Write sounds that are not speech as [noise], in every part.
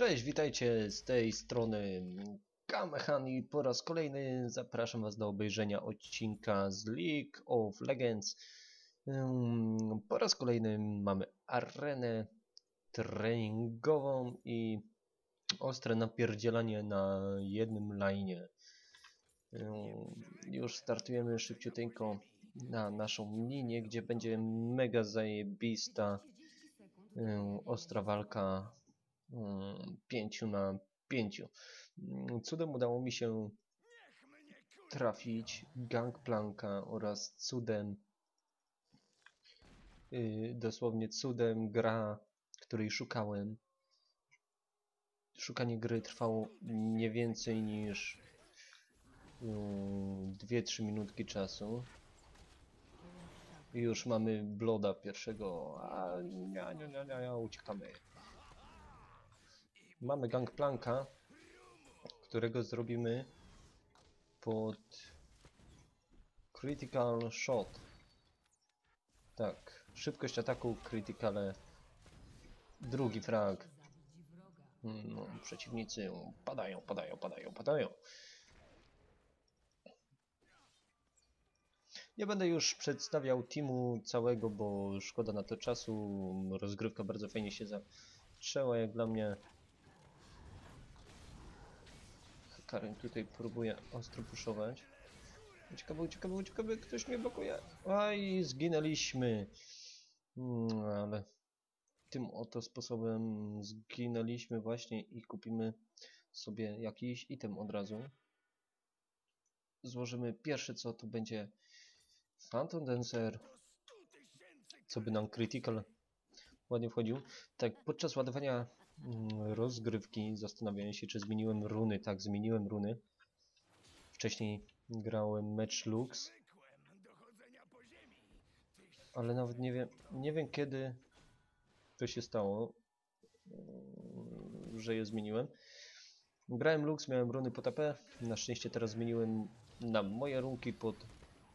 Cześć, witajcie z tej strony Kamehan i po raz kolejny zapraszam Was do obejrzenia odcinka z League of Legends. Ym, Po raz kolejny mamy arenę treningową i ostre napierdzielanie na jednym lajnie. Ym, Już startujemy szybciuteńko na naszą linię, gdzie będzie mega zajebista ym, ostra walka mm, pięciu na pięciu. Mm, Cudem udało mi się trafić Gangplanka oraz cudem, yy, dosłownie cudem gra, której szukałem. Szukanie gry trwało nie więcej niż 2-3 minutki czasu. I już mamy Bloda pierwszego, a nie, nie, nie, nie, uciekamy. Mamy Gangplanka, którego zrobimy pod Critical Shot. Tak, szybkość ataku, criticale, drugi frag. No, przeciwnicy padają, padają, padają, padają. Nie będę już przedstawiał teamu całego, bo szkoda na to czasu. Rozgrywka bardzo fajnie się zaczęła, jak dla mnie. Karen tutaj próbuje ostro puszować. Uciekamy, uciekamy, uciekamy, ktoś mnie blokuje. Aj, zginęliśmy. Mm, ale tym oto sposobem zginęliśmy właśnie i kupimy sobie jakiś item od razu. Złożymy pierwsze co to będzie Phantom Dancer, co by nam critical ładnie wchodził. Tak, podczas ładowania rozgrywki zastanawiałem się, czy zmieniłem runy. Tak, zmieniłem runy. Wcześniej grałem Match Lux, ale nawet nie wiem, nie wiem kiedy to się stało, mm, że je zmieniłem. Grałem Lux, miałem runy pod AP. Na szczęście teraz zmieniłem na moje runki pod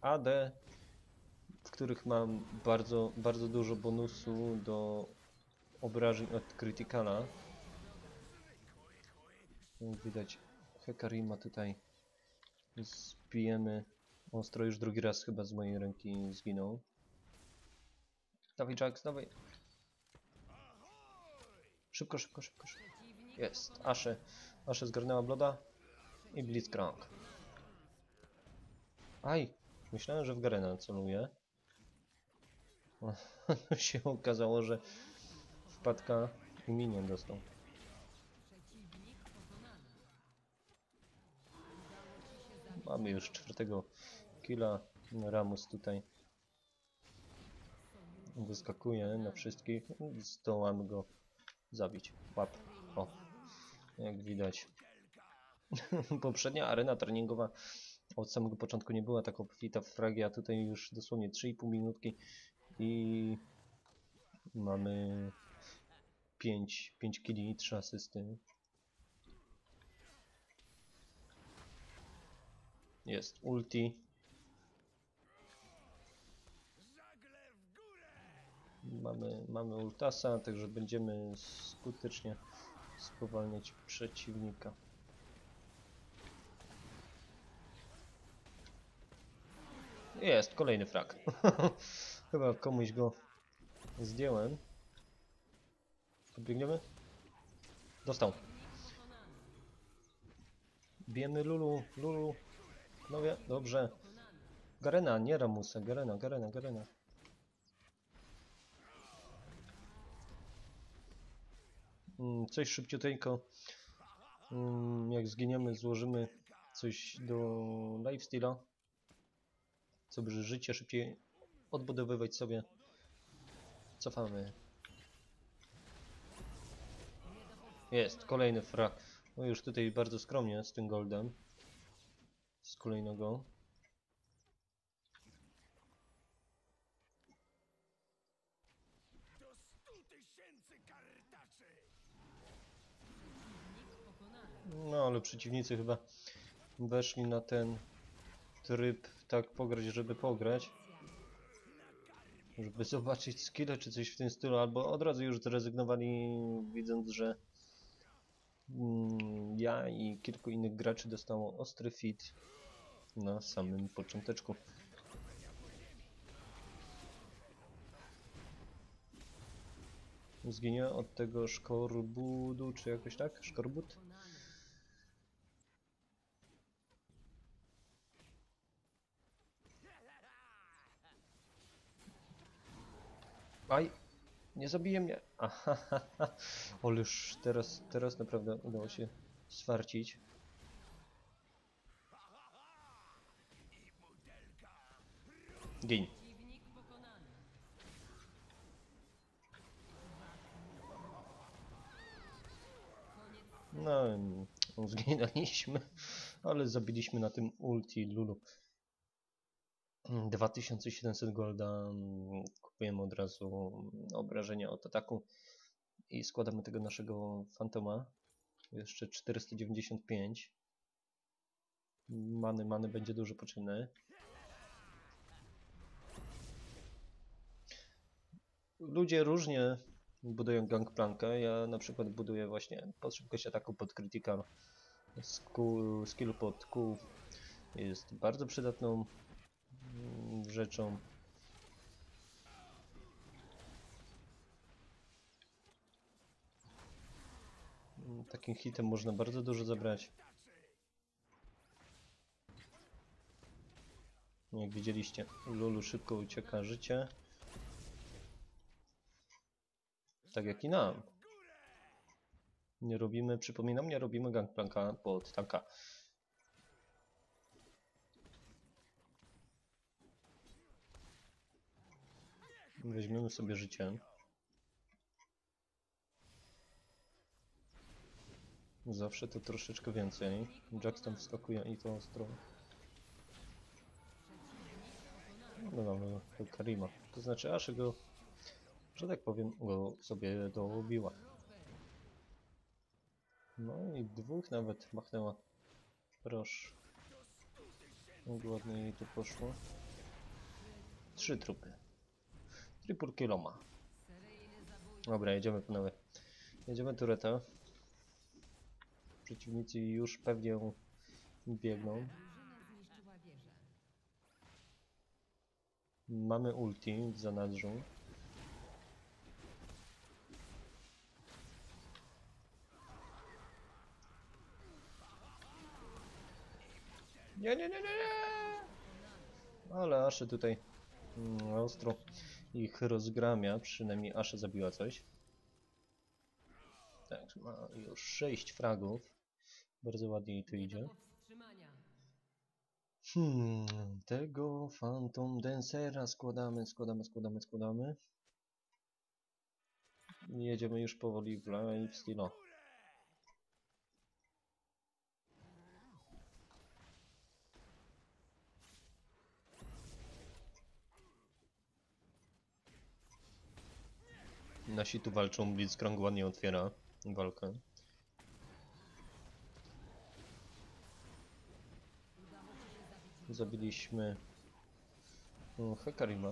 AD, w których mam bardzo, bardzo dużo bonusu do obrażeń od. Jak widać, Hekarima tutaj zbijemy ostro, już drugi raz chyba z mojej ręki zginął. Dawaj Jax, dawaj. Szybko, szybko, szybko, szybko. Jest, Ashe. Ashe zgarnęła Bloda i Blitzcrank. Aj, myślałem, że w Garena celuje. [laughs] Się okazało, że wpadka i minion dostał. Mamy już czwartego killa. Ramus tutaj wyskakuje na wszystkich. Zdołamy go zabić. Łap. O, jak widać. [laughs] Poprzednia arena treningowa od samego początku nie była tak obfita w fragi, a tutaj już dosłownie 3,5 minutki i mamy 5, 5 killi i 3 asysty. Jest ulti. Mamy, mamy ultasa, także będziemy skutecznie spowalniać przeciwnika. Jest, kolejny frak. [laughs] Chyba komuś go zdjąłem. Podbiegniemy? Dostał. Bijemy Lulu, Lulu. Panowie, dobrze. Garena, nie Ramusa, Garena, Garena, Garena. Mm, Coś szybciuteńko. Mm, Jak zginiemy, złożymy coś do lifesteala co by życie szybciej odbudowywać sobie. Cofamy. Jest, kolejny fra. No już tutaj bardzo skromnie z tym goldem. Z kolejnego. No ale przeciwnicy chyba weszli na ten tryb tak pograć, żeby pograć. Żeby zobaczyć skille czy coś w tym stylu, albo od razu już zrezygnowali widząc, że Ja i kilku innych graczy dostało ostry fit na samym począteczku. Zginie od tego szkorbudu, czy jakoś tak? Szkorbut? Aj! Nie zabije mnie! Aha, ale już teraz, teraz naprawdę udało się swarcić. Gin. No, zginęliśmy, ale zabiliśmy na tym ulti Lulu. Mm, 2700 golda, mm, kupujemy od razu mm, obrażenia od ataku i składamy tego naszego fantoma. Jeszcze 495. Many, many będzie dużo potrzebne. Ludzie różnie budują gangplankę. Ja na przykład buduję właśnie pod szybkość ataku, pod critical skill, pod Q. Jest bardzo przydatną rzeczą. Mm, Takim hitem można bardzo dużo zabrać. Jak widzieliście, Lulu szybko ucieka życie. Tak jak i nam. Nie robimy, przypominam, nie robimy gangplanka pod tanka. Weźmiemy sobie życie. Zawsze to troszeczkę więcej. Jax tam wskakuje i to ostro. No mamy Karima. To znaczy Aszy go, że tak powiem, go sobie dobiła. No i dwóch nawet machnęła. Proszę. Ładnie jej tu poszło. Trzy trupy. Tripur kiloma. Dobra, jedziemy panowie. Jedziemy tureta. Przeciwnicy już pewnie biegną. Mamy ulti w zanadrzu. Nie, nie, nie, nie, nie! Ale Asze tutaj mm, ostro ich rozgramia, przynajmniej Asze zabiła coś. Tak, ma już 6 fragów. Bardzo ładnie jej to idzie. Hmm, tego Phantom Dancera składamy, składamy, składamy, składamy. Jedziemy już powoli w lifestyle. Nasi tu walczą, Blitzcrank ładnie otwiera walkę. Zabiliśmy mm, Hekarima.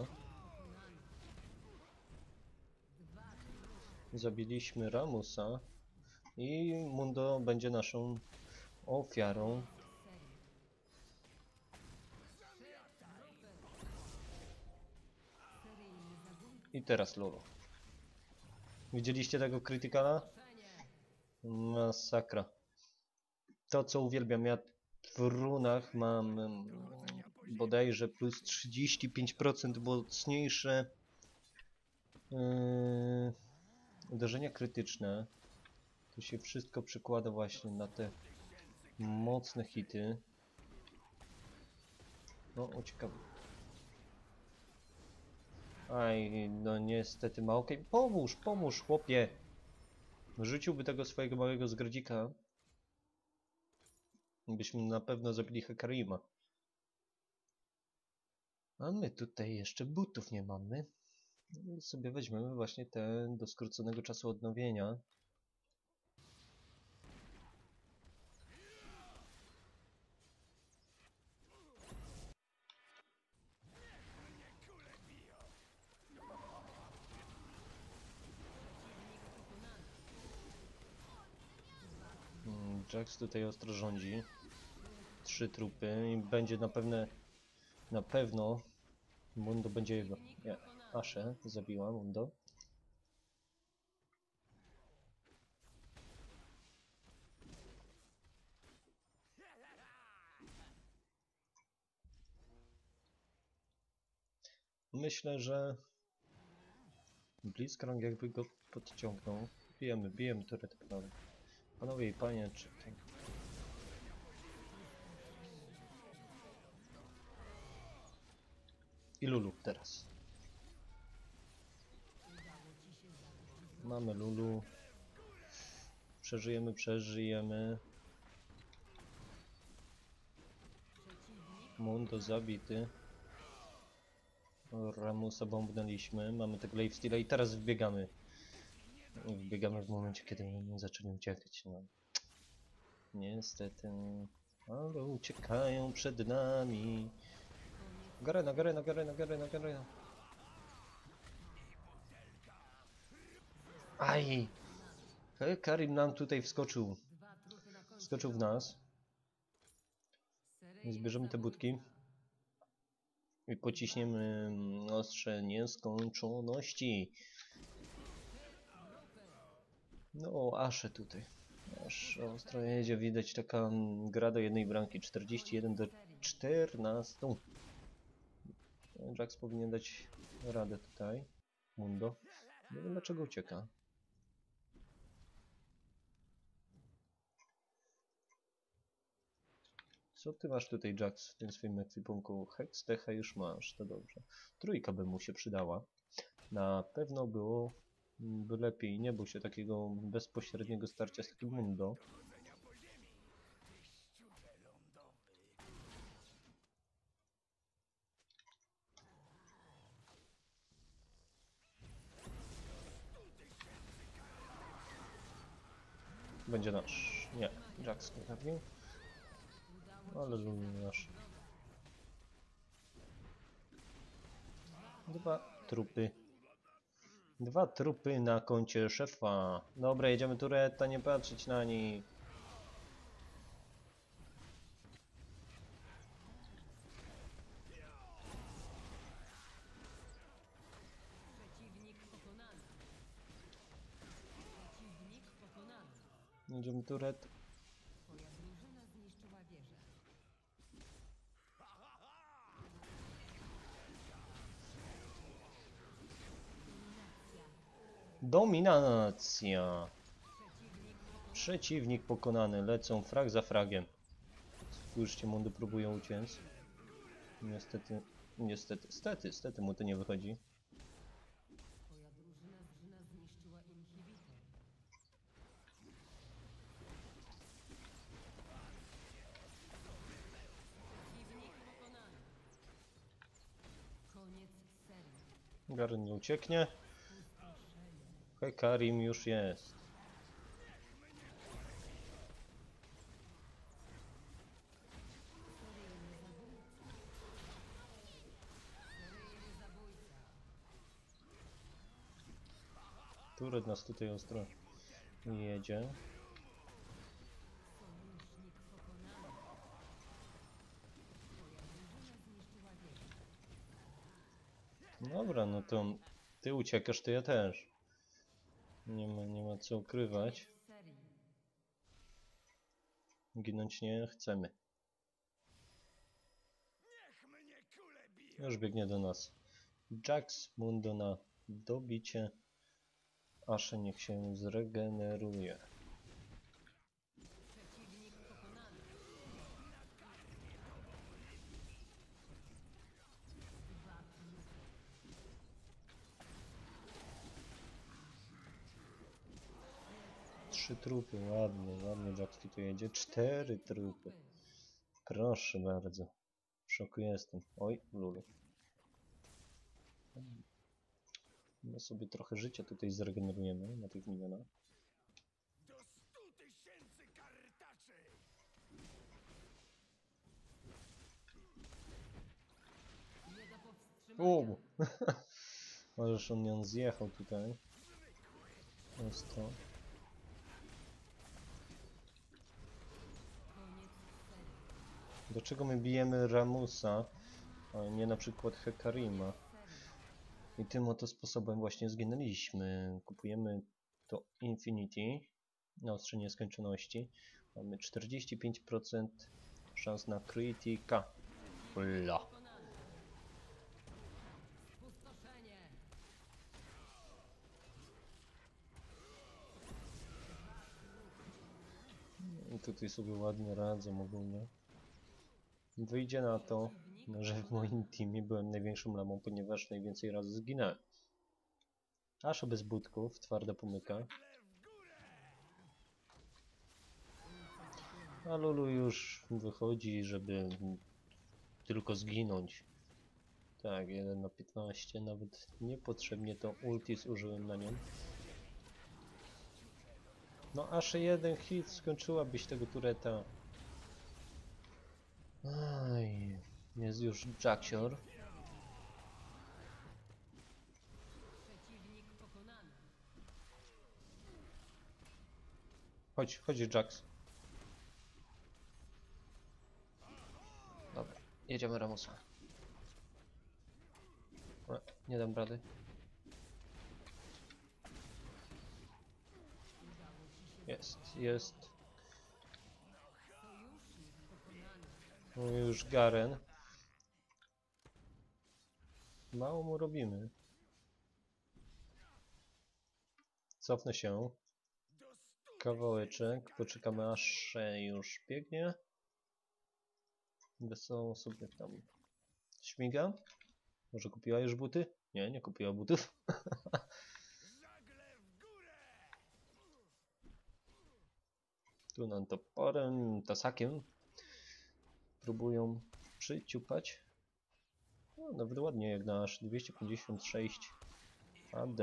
Zabiliśmy Ramusa. I Mundo będzie naszą ofiarą. I teraz Lulu. Widzieliście tego krytykala? Masakra. To co uwielbiam, ja w runach mam bodajże plus 35% mocniejsze yy, uderzenia krytyczne. To się wszystko przekłada właśnie na te mocne hity. No, uciekam. Aj, no niestety ma okej. Pomóż, pomóż, chłopie! Rzuciłby tego swojego małego zgrodzika. Byśmy na pewno zabili Hekarima. A my tutaj jeszcze butów nie mamy. I sobie weźmiemy właśnie ten do skróconego czasu odnowienia. Jax tutaj ostro rządzi. Trzy trupy i będzie na pewno na pewno Mundo będzie jego. Nie, Aszę zabiła Mundo. Myślę, że Blitzcrank jakby go podciągnął. Bijemy, bijemy turret panowie. Panowie i panie, czy ten... I Lulu teraz. Mamy Lulu. Przeżyjemy, przeżyjemy. Mundo zabity. Ramusa bombnęliśmy. Mamy tego lifesteala i teraz wbiegamy. Wbiegamy w momencie, kiedy zaczęli uciekać. No. Niestety. Ale uciekają przed nami. Garena, Garena, Garena, Garena, Garena. Aj! He, Karim nam tutaj wskoczył. Na. Wskoczył w nas. Zbierzemy te budki. I pociśniemy ostrze nieskończoności. No, Asze tutaj. Aż jedzie, widać taka mm, gra do jednej bramki. 41 do 14. Jax powinien dać radę tutaj. Mundo. Nie wiem dlaczego ucieka. Co ty masz tutaj, Jax, w tym swoim ekwipunku? Hex, Techa już masz, to dobrze. Trójka by mu się przydała. Na pewno było by lepiej, nie bój się takiego bezpośredniego starcia z takim Mundo. Będzie nasz. Nie, Jax nie zabił. Ale lubię nasz. Dwa trupy. Dwa trupy na koncie szefa. Dobra, jedziemy tureta, nie patrzeć na nich. Jedziemy turet. Twoja drużyna zniszczyła wieżę. Dominacja. Przeciwnik pokonany. Lecą frag za fragiem. Spójrzcie, mundy próbują uciec. Niestety, niestety, stety, stety mu to nie wychodzi. Garen nie ucieknie. Hekarim już jest. Turet nas tutaj ostro jedzie. Dobra, no to ty uciekasz, to ja też. Nie ma, nie ma co ukrywać. Ginąć nie chcemy. Już biegnie do nas. Jax Mundo na dobicie. Asze niech się zregeneruje. Przeciwnik pokonany. Dwa trupy. Trzy trupy, ładnie, ładnie Jax tu jedzie. Cztery trupy. Proszę bardzo. W szoku jestem. Oj, lulu. My sobie trochę życia tutaj zregenerujemy na tych minionach. Do stu tysięcy kartaczy! Nie. Uuu. Możesz on ją zjechał tutaj. Jest Dlaczego my bijemy Ramusa, a nie na przykład Hekarima? I tym oto sposobem właśnie zginęliśmy. Kupujemy to Infinity na ostrze nieskończoności. Mamy 45% szans na. Ula. Pustoszenie. I tutaj sobie ładnie radzą ogólnie. Wyjdzie na to, że w moim teamie byłem największą lamą, ponieważ najwięcej razy zginąłem. Aż bez budków, twarda pomyka. A Lulu już wychodzi, żeby tylko zginąć. Tak, 1 na 15, nawet niepotrzebnie to ulti zużyłem na nią. No aż jeden hit skończyłabyś tego tureta. Aj, jest już Jacksior. Chodź, chodź Jax. Dobra, jedziemy Ramusa. E, Nie dam rady. Jest, jest. Już Garen. Mało mu robimy. Cofnę się. Kawałeczek. Poczekamy aż już biegnie. Wesoło sobie tam śmiga. Może kupiła już buty? Nie, nie kupiła butów. [laughs] Tu nam toporem, tasakiem próbują przyciupać. No, nawet ładnie jak na aż 256 AD.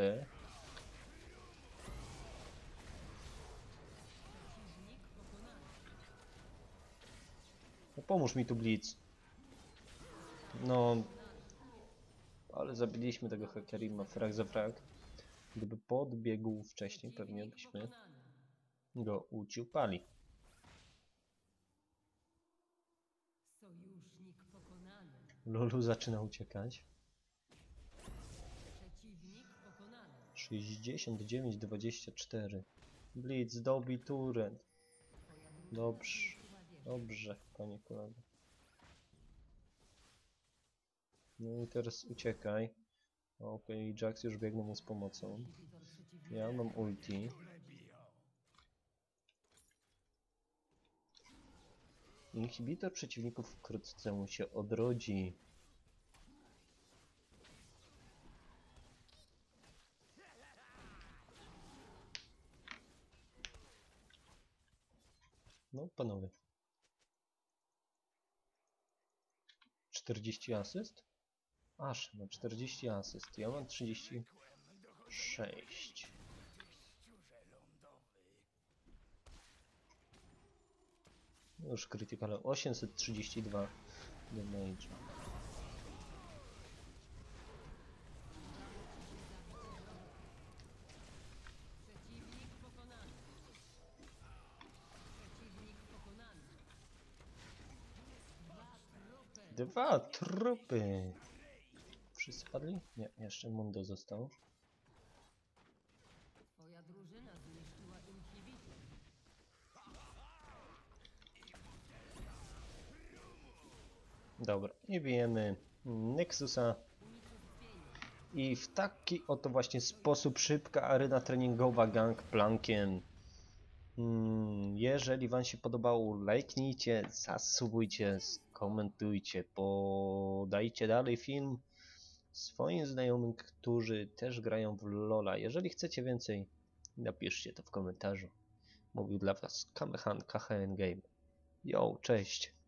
No pomóż mi tu Blitz. No. Ale zabiliśmy tego Hekarima frag za frag. Gdyby podbiegł wcześniej, pewnie byśmy go uciupali. Sojusznik pokonany. Lulu zaczyna uciekać. Przeciwnik pokonany. 69-24. Blitz, dobij turret. Dobrze. Dobrze, panie kolego. No i teraz uciekaj. Okej, Jax już biegnie mu z pomocą. Ja mam ulti. Inhibitor przeciwników wkrótce się odrodzi. No, panowie. 40 asyst? Aż, ma 40 asyst. Ja mam 36. Już critical 832 damage. Dwa trupy. Wszyscy padli? Nie, jeszcze Mundo został. Twoja drużyna zniszczyła inhibitor. Dobra, i bijemy Nexusa. I w taki oto właśnie sposób szybka arena treningowa Gangplankiem. Mm, jeżeli Wam się podobało, lajknijcie, zasubujcie, skomentujcie, podajcie dalej film swoim znajomym, którzy też grają w LoL'a. Jeżeli chcecie więcej, napiszcie to w komentarzu. Mówił dla Was Kamehan KHN Game. Yo, cześć!